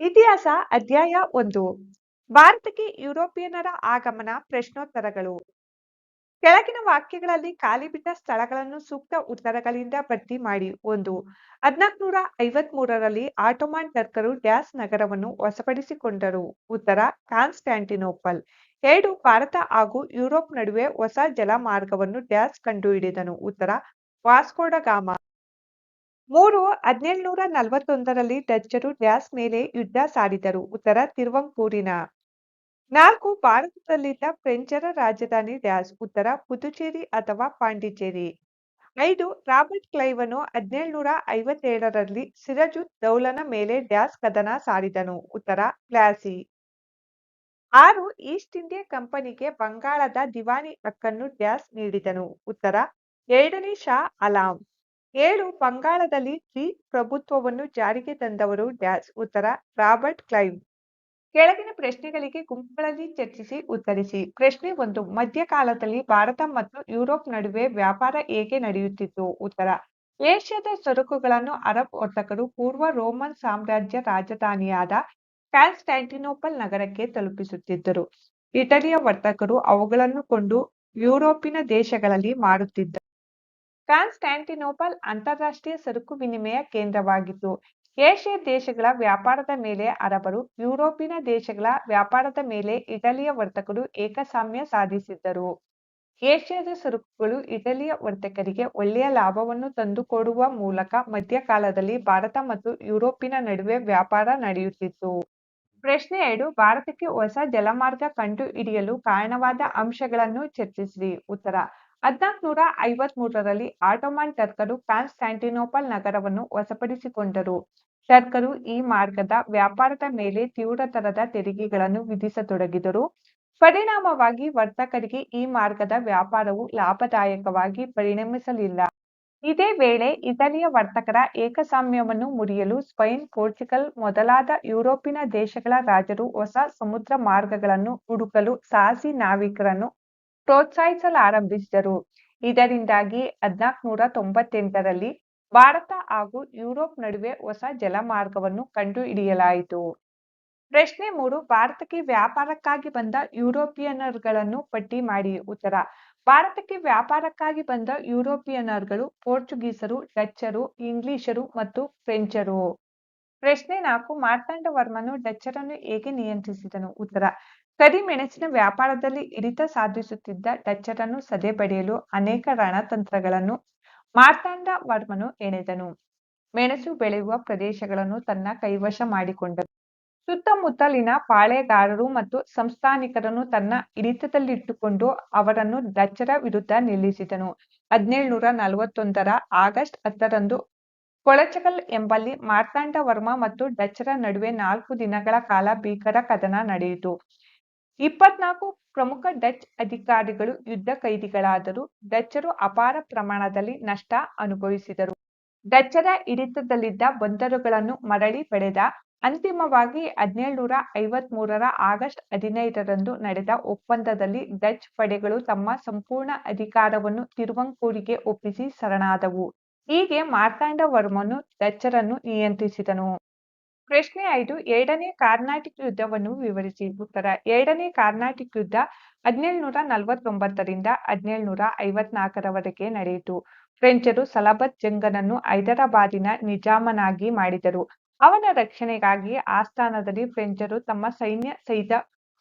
ಇತಿಹಾಸ ಅಧ್ಯಾಯ ಒಂದು. ಭಾರತಕ್ಕೆ ಯುರೋಪಿಯನ್ನರ ಆಗಮನ ಪ್ರಶ್ನೋತ್ತರಗಳು. ಕೆಳಗಿನ ವಾಕ್ಯಗಳಲ್ಲಿ ಖಾಲಿ ಬಿಟ್ಟ ಸ್ಥಳಗಳನ್ನು ಸೂಕ್ತ ಉತ್ತರಗಳಿಂದ ಭರ್ತಿ ಮಾಡಿ. ಒಂದು ಹದ್ನಾಲ್ಕುನೂರ ಐವತ್ ಮೂರರಲ್ಲಿ ಆಟೋಮಾನ್ ಟರ್ಕರು ಡ್ಯಾಸ್ ನಗರವನ್ನು ವಶಪಡಿಸಿಕೊಂಡರು. ಉತ್ತರ ಕಾನ್ಸ್ಟ್ಯಾಂಟಿನೋಪಲ್ ಎರಡು, ಭಾರತ ಹಾಗೂ ಯುರೋಪ್ ನಡುವೆ ಹೊಸ ಜಲಮಾರ್ಗವನ್ನು ಡ್ಯಾಸ್ ಕಂಡುಹಿಡಿದನು. ಉತ್ತರ ವಾಸ್ಕೋಡಗಾಮ ಮೂರು, ಹದಿನೇಳುನೂರ ನಲವತ್ತೊಂದರಲ್ಲಿ ಡಚ್ಚರು ಡ್ಯಾಸ್ ಮೇಲೆ ಯುದ್ಧ ಸಾರಿದರು. ಉತ್ತರ ತಿರುವಂಕೂರಿನ ನಾಲ್ಕು, ಭಾರತದಲ್ಲಿದ್ದ ಫ್ರೆಂಚರ ರಾಜಧಾನಿ ಡ್ಯಾಸ್, ಉತ್ತರ ಪುದುಚೇರಿ ಅಥವಾ ಪಾಂಡಿಚೇರಿ. ಐದು, ರಾಬರ್ಟ್ ಕ್ಲೈವನು ಹದಿನೇಳುನೂರ ಐವತ್ತೇಳರಲ್ಲಿ ಸಿರಜುದ್ ದೌಲನ ಮೇಲೆ ಡ್ಯಾಸ್ ಕದನ ಸಾರಿದನು. ಉತ್ತರ, ಪ್ಲಾಸಿ. ಆರು, ಈಸ್ಟ್ ಇಂಡಿಯಾ ಕಂಪನಿಗೆ ಬಂಗಾಳದ ದಿವಾನಿ ಹಕ್ಕನ್ನು ಡ್ಯಾಸ್ ನೀಡಿದನು. ಉತ್ತರ, ಎರಡನೇ ಶಾ ಅಲಾಂ ಏಳು ಬಂಗಾಳದಲ್ಲಿ ದ್ವಿ ಪ್ರಭುತ್ವವನ್ನು ಜಾರಿಗೆ ತಂದವರು ಡ್ಯಾಸ್ ಉತ್ತರ ರಾಬರ್ಟ್ ಕ್ಲೈವ್. ಕೆಳಗಿನ ಪ್ರಶ್ನೆಗಳಿಗೆ ಗುಂಪುಗಳಲ್ಲಿ ಚರ್ಚಿಸಿ ಉತ್ತರಿಸಿ. ಪ್ರಶ್ನೆ ಒಂದು, ಮಧ್ಯಕಾಲದಲ್ಲಿ ಭಾರತ ಮತ್ತು ಯುರೋಪ್ ನಡುವೆ ವ್ಯಾಪಾರ ಹೇಗೆ ನಡೆಯುತ್ತಿತ್ತು? ಉತ್ತರ, ಏಷ್ಯಾದ ಸರಕುಗಳನ್ನು ಅರಬ್ ವರ್ತಕರು ಪೂರ್ವ ರೋಮನ್ ಸಾಮ್ರಾಜ್ಯ ರಾಜಧಾನಿಯಾದ ಕಾನ್ಸ್ಟ್ಯಾಂಟಿನೋಪಲ್ ನಗರಕ್ಕೆ ತಲುಪಿಸುತ್ತಿದ್ದರು. ಇಟಲಿಯ ವರ್ತಕರು ಅವುಗಳನ್ನು ಕೊಂಡು ಯುರೋಪಿನ ದೇಶಗಳಲ್ಲಿ ಮಾರುತ್ತಿದ್ದರು ಕಾನ್ಸ್ಟ್ಯಾಂಟಿನೋಪಲ್ ಅಂತಾರಾಷ್ಟ್ರೀಯ ಸರಕು ವಿನಿಮಯ ಕೇಂದ್ರವಾಗಿತ್ತು ಏಷ್ಯಾ ದೇಶಗಳ ವ್ಯಾಪಾರದ ಮೇಲೆ ಅರಬರು, ಯುರೋಪಿನ ದೇಶಗಳ ವ್ಯಾಪಾರದ ಮೇಲೆ ಇಟಲಿಯ ವರ್ತಕರು ಏಕಸಾಮ್ಯ ಸಾಧಿಸಿದ್ದರು. ಏಷ್ಯಾದ ಸರಕುಗಳು ಇಟಲಿಯ ವರ್ತಕರಿಗೆ ಒಳ್ಳೆಯ ಲಾಭವನ್ನು ತಂದುಕೊಡುವ ಮೂಲಕ ಮಧ್ಯಕಾಲದಲ್ಲಿ ಭಾರತ ಮತ್ತು ಯುರೋಪಿನ ನಡುವೆ ವ್ಯಾಪಾರ ನಡೆಯುತ್ತಿತ್ತು. ಪ್ರಶ್ನೆ ಎರಡು, ಭಾರತಕ್ಕೆ ಹೊಸ ಜಲಮಾರ್ಗ ಕಂಡು ಹಿಡಿಯಲು ಕಾರಣವಾದ ಅಂಶಗಳನ್ನು ಚರ್ಚಿಸಿರಿ ಉತ್ತರ ಹದ್ನಾಲ್ಕುನೂರ ಐವತ್ ಮೂರರಲ್ಲಿ ಆಟೋಮಾನ್ ಟರ್ಕರು ಕಾನ್ಸ್ಟ್ಯಾಂಟಿನೋಪಲ್ ನಗರವನ್ನು ವಶಪಡಿಸಿಕೊಂಡರು. ಟರ್ಕರು ಈ ಮಾರ್ಗದ ವ್ಯಾಪಾರದ ಮೇಲೆ ತೀವ್ರತರದ ತೆರಿಗೆಗಳನ್ನು ವಿಧಿಸತೊಡಗಿದರು. ಪರಿಣಾಮವಾಗಿ ವರ್ತಕರಿಗೆ ಈ ಮಾರ್ಗದ ವ್ಯಾಪಾರವು ಲಾಭದಾಯಕವಾಗಿ ಪರಿಣಮಿಸಲಿಲ್ಲ. ಇದೇ ವೇಳೆ ಇಟಲಿಯ ವರ್ತಕರ ಏಕಸಾಮ್ಯವನ್ನು ಮುರಿಯಲು ಸ್ಪೈನ್, ಪೋರ್ಚುಗಲ್ ಮೊದಲಾದ ಯುರೋಪಿನ ದೇಶಗಳ ರಾಜರು ಹೊಸ ಸಮುದ್ರ ಮಾರ್ಗಗಳನ್ನು ಹುಡುಕಲು ಸಾಹಸಿ ನಾವಿಕರನ್ನು ಪ್ರೋತ್ಸಾಹಿಸಲಾರಂಭಿಸಿದರು ಇದರಿಂದಾಗಿ ಹದ್ನಾಲ್ಕುನೂರ ತೊಂಬತ್ತೆಂಟರಲ್ಲಿ ಭಾರತ ಹಾಗೂ ಯುರೋಪ್ ನಡುವೆ ಹೊಸ ಜಲಮಾರ್ಗವನ್ನು ಕಂಡುಹಿಡಿಯಲಾಯಿತು. ಪ್ರಶ್ನೆ ಮೂರು, ಭಾರತಕ್ಕೆ ವ್ಯಾಪಾರಕ್ಕಾಗಿ ಬಂದ ಯುರೋಪಿಯನರ್ಗಳನ್ನು ಪಟ್ಟಿ ಮಾಡಿ. ಉತ್ತರ, ಭಾರತಕ್ಕೆ ವ್ಯಾಪಾರಕ್ಕಾಗಿ ಬಂದ ಯುರೋಪಿಯನರ್ಗಳು ಪೋರ್ಚುಗೀಸರು, ಡಚ್ಚರು, ಇಂಗ್ಲಿಷರು ಮತ್ತು ಫ್ರೆಂಚರು. ಪ್ರಶ್ನೆ ನಾಲ್ಕು, ಮಾರ್ತಾಂಡ ವರ್ಮನು ಡಚ್ಚರನ್ನು ಹೇಗೆ ನಿಯಂತ್ರಿಸಿದನು? ಉತ್ತರ ಕರಿಮೆಣಸಿನ ವ್ಯಾಪಾರದಲ್ಲಿ ಹಿಡಿತ ಸಾಧಿಸುತ್ತಿದ್ದ ಡಚ್ಚರನ್ನು ಸದೆಬಡಿಯಲು ಅನೇಕ ರಣತಂತ್ರಗಳನ್ನು ಮಾರ್ತಾಂಡವರ್ಮನು ಎಣೆದನು. ಮೆಣಸು ಬೆಳೆಯುವ ಪ್ರದೇಶಗಳನ್ನು ತನ್ನ ಕೈವಶ ಮಾಡಿಕೊಂಡನು ಸುತ್ತಮುತ್ತಲಿನ ಪಾಳೆಗಾರರು ಮತ್ತು ಸಂಸ್ಥಾನಿಕರನ್ನು ತನ್ನ ಹಿಡಿತದಲ್ಲಿಟ್ಟುಕೊಂಡು ಅವರನ್ನು ಡಚ್ಚರ ವಿರುದ್ಧ ನಿಲ್ಲಿಸಿದನು. ಹದಿನೇಳುನೂರ ನಲವತ್ತೊಂದರ ಆಗಸ್ಟ್ ಹತ್ತರಂದು ಕೊಳಚಕಲ್ ಎಂಬಲ್ಲಿ ಮಾರ್ತಾಂಡ ವರ್ಮ ಮತ್ತು ಡಚ್ಚರ ನಡುವೆ ನಾಲ್ಕು ದಿನಗಳ ಕಾಲ ಭೀಕರ ಕದನ ನಡೆಯಿತು. ಇಪ್ಪತ್ನಾಲ್ಕು ಪ್ರಮುಖ ಡಚ್ ಅಧಿಕಾರಿಗಳು ಯುದ್ಧ ಕೈದಿಗಳಾದರೂ ಡಚ್ಚರು ಅಪಾರ ಪ್ರಮಾಣದಲ್ಲಿ ನಷ್ಟ ಅನುಭವಿಸಿದರು. ಡಚ್ಚರ ಹಿಡಿತದಲ್ಲಿದ್ದ ಬಂದರುಗಳನ್ನು ಮರಳಿ ಪಡೆದ ಅಂತಿಮವಾಗಿ ಹದಿನೇಳುನೂರ ಐವತ್ ಮೂರರ ಆಗಸ್ಟ್ ಹದಿನೈದರಂದು ನಡೆದ ಒಪ್ಪಂದದಲ್ಲಿ ಡಚ್ ಪಡೆಗಳು ತಮ್ಮ ಸಂಪೂರ್ಣ ಅಧಿಕಾರವನ್ನು ತಿರುವಂಕೂರಿಗೆ ಒಪ್ಪಿಸಿ ಶರಣಾದವು. ಹೀಗೆ ಮಾರ್ತಾಂಡವರ್ಮನು ಡಚ್ಚರನ್ನು ನಿಯಂತ್ರಿಸಿದನು. ಪ್ರಶ್ನೆ ಐದು, ಎರಡನೇ ಕಾರ್ನಾಟಿಕ್ ಯುದ್ಧವನ್ನು ವಿವರಿಸಿ. ಉತ್ತರ, ಎರಡನೇ ಕಾರ್ನಾಟಿಕ್ ಯುದ್ಧ ಹದಿನೇಳುನೂರ ನಲವತ್ತೊಂಬತ್ತರಿಂದ ಹದಿನೇಳುನೂರ ಐವತ್ನಾಲ್ಕರವರೆಗೆ ನಡೆಯಿತು. ಫ್ರೆಂಚರು ಸಲಬತ್ ಜಂಗನನ್ನು ಹೈದರಾಬಾದಿನ ನಿಜಾಮನಾಗಿ ಮಾಡಿದರು. ಅವನ ರಕ್ಷಣೆಗಾಗಿ ಆಸ್ಥಾನದಲ್ಲಿ ಫ್ರೆಂಚರು ತಮ್ಮ ಸೈನ್ಯ ಸಹಿತ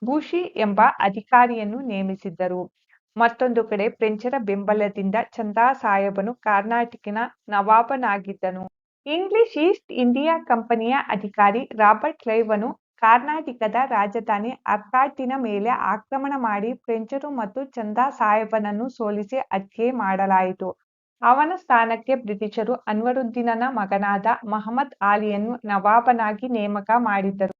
ಬೂಶಿ ಎಂಬ ಅಧಿಕಾರಿಯನ್ನು ನೇಮಿಸಿದ್ದರು. ಮತ್ತೊಂದು ಕಡೆ ಫ್ರೆಂಚರ ಬೆಂಬಲದಿಂದ ಚಂದಾ ಸಾಹೇಬನು ಕರ್ನಾಟಕಿನ ನವಾಬನಾಗಿದ್ದನು. ಇಂಗ್ಲಿಷ್ ಈಸ್ಟ್ ಇಂಡಿಯಾ ಕಂಪನಿಯ ಅಧಿಕಾರಿ ರಾಬರ್ಟ್ ಕ್ಲೈವನು ಕರ್ನಾಟಕದ ರಾಜಧಾನಿ ಅರ್ಕಾಟಿನ ಮೇಲೆ ಆಕ್ರಮಣ ಮಾಡಿ ಫ್ರೆಂಚರು ಮತ್ತು ಚಂದಾ ಸಾಹೇಬನನ್ನು ಸೋಲಿಸಿ ಹತ್ಯೆ ಮಾಡಲಾಯಿತು. ಅವನ ಸ್ಥಾನಕ್ಕೆ ಬ್ರಿಟಿಷರು ಅನ್ವರುದ್ದೀನನ ಮಗನಾದ ಮಹಮ್ಮದ್ ಆಲಿಯನ್ನು ನವಾಬನಾಗಿ ನೇಮಕ ಮಾಡಿದ್ದರು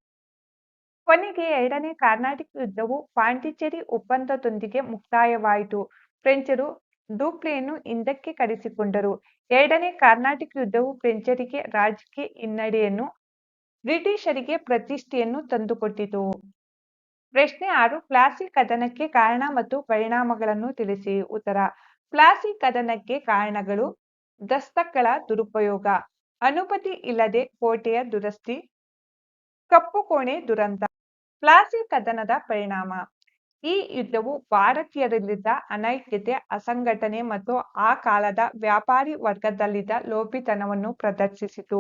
ಕೊನೆಗೆ ಎರಡನೇ ಕರ್ನಾಟಕ ಯುದ್ಧವು ಪಾಂಡಿಚೇರಿ ಒಪ್ಪಂದದೊಂದಿಗೆ ಮುಕ್ತಾಯವಾಯಿತು. ಫ್ರೆಂಚರು ಡೂಪ್ಲೆಯನ್ನು ಹಿಂದಕ್ಕೆ ಕರೆಸಿಕೊಂಡರು. ಎರಡನೇ ಕರ್ನಾಟಕ ಯುದ್ಧವು ಫ್ರೆಂಚರಿಗೆ ರಾಜಕೀಯ ಹಿನ್ನಡೆಯನ್ನು, ಬ್ರಿಟಿಷರಿಗೆ ಪ್ರತಿಷ್ಠೆಯನ್ನು ತಂದುಕೊಟ್ಟಿತು. ಪ್ರಶ್ನೆ ಆರು ಪ್ಲಾಸಿ ಕದನಕ್ಕೆ ಕಾರಣ ಮತ್ತು ಪರಿಣಾಮಗಳನ್ನು ತಿಳಿಸಿ. ಉತ್ತರ ಪ್ಲಾಸಿ ಕದನಕ್ಕೆ ಕಾರಣಗಳು ದಸ್ತಕಗಳ ದುರುಪಯೋಗ. ಅನುಮತಿ ಇಲ್ಲದೆ ಕೋಟೆಯ ದುರಸ್ತಿ, ಕಪ್ಪು ಕೋಣೆ ದುರಂತ. ಪ್ಲಾಸಿ ಕದನದ ಪರಿಣಾಮ. ಈ ಯುದ್ಧವು ಭಾರತೀಯರಲ್ಲಿದ್ದ ಅನೈಕ್ಯತೆ, ಅಸಂಘಟನೆ ಮತ್ತು ಆ ಕಾಲದ ವ್ಯಾಪಾರಿ ವರ್ಗದಲ್ಲಿದ್ದ ಲೋಭಿತನವನ್ನು ಪ್ರದರ್ಶಿಸಿತು.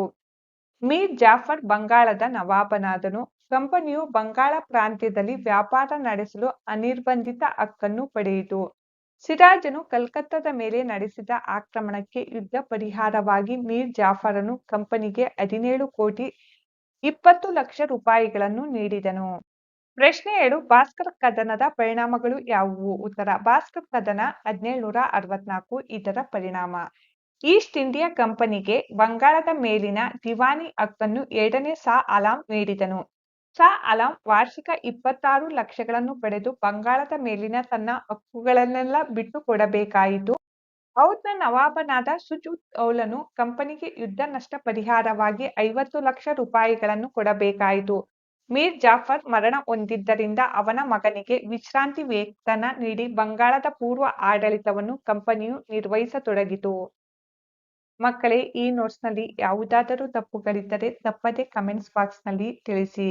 ಮೀರ್ ಜಾಫರ್ ಬಂಗಾಳದ ನವಾಬನಾದನು. ಕಂಪನಿಯು ಬಂಗಾಳ ಪ್ರಾಂತ್ಯದಲ್ಲಿ ವ್ಯಾಪಾರ ನಡೆಸಲು ಅನಿರ್ಬಂಧಿತ ಹಕ್ಕನ್ನು ಪಡೆಯಿತು. ಸಿರಾಜನು ಕಲ್ಕತ್ತಾದ ಮೇಲೆ ನಡೆಸಿದ ಆಕ್ರಮಣಕ್ಕೆ ಯುದ್ಧ ಪರಿಹಾರವಾಗಿ ಮೀರ್ ಜಾಫರನು ಕಂಪನಿಗೆ ಹದಿನೇಳು ಕೋಟಿ ಇಪ್ಪತ್ತು ಲಕ್ಷ ರೂಪಾಯಿಗಳನ್ನು ನೀಡಿದನು. ಪ್ರಶ್ನೆ ಏಳು ಭಾಸ್ಕರ್ ಕದನದ ಪರಿಣಾಮಗಳು ಯಾವುವು? ಉತ್ತರ, ಭಾಸ್ಕರ್ ಕದನ ಹದಿನೇಳುನೂರ ಅರವತ್ನಾಲ್ಕು, ಇದರ ಪರಿಣಾಮ. ಈಸ್ಟ್ ಇಂಡಿಯಾ ಕಂಪನಿಗೆ ಬಂಗಾಳದ ಮೇಲಿನ ದಿವಾನಿ ಹಕ್ಕನ್ನು ಎರಡನೇ ಸಾ ಅಲಾಂ ನೀಡಿದನು. ಸಾ ಅಲಾಂ ವಾರ್ಷಿಕ ಇಪ್ಪತ್ತಾರು ಲಕ್ಷಗಳನ್ನು ಪಡೆದು ಬಂಗಾಳದ ಮೇಲಿನ ತನ್ನ ಹಕ್ಕುಗಳನ್ನೆಲ್ಲ ಬಿಟ್ಟು ಕೊಡಬೇಕಾಯಿತು ಔದ್ನ ನವಾಬನಾದ ಸುಜ್ ಔಲನು ಕಂಪನಿಗೆ ಯುದ್ಧ ನಷ್ಟ ಪರಿಹಾರವಾಗಿ ಐವತ್ತು ಲಕ್ಷ ರೂಪಾಯಿಗಳನ್ನು ಕೊಡಬೇಕಾಯಿತು. ಮೀರ್ ಜಾಫರ್ ಮರಣ ಹೊಂದಿದ್ದರಿಂದ ಅವನ ಮಗನಿಗೆ ವಿಶ್ರಾಂತಿ ವೇತನ ನೀಡಿ ಬಂಗಾಳದ ಪೂರ್ವ ಆಡಳಿತವನ್ನು ಕಂಪನಿಯು ನಿರ್ವಹಿಸತೊಡಗಿತು. ಮಕ್ಕಳೇ, ಈ ನೋಟ್ಸ್ನಲ್ಲಿ ಯಾವುದಾದರೂ ತಪ್ಪುಗಳಿದ್ದರೆ ತಪ್ಪದೆ ಕಮೆಂಟ್ಸ್ ಬಾಕ್ಸ್ನಲ್ಲಿ ತಿಳಿಸಿ.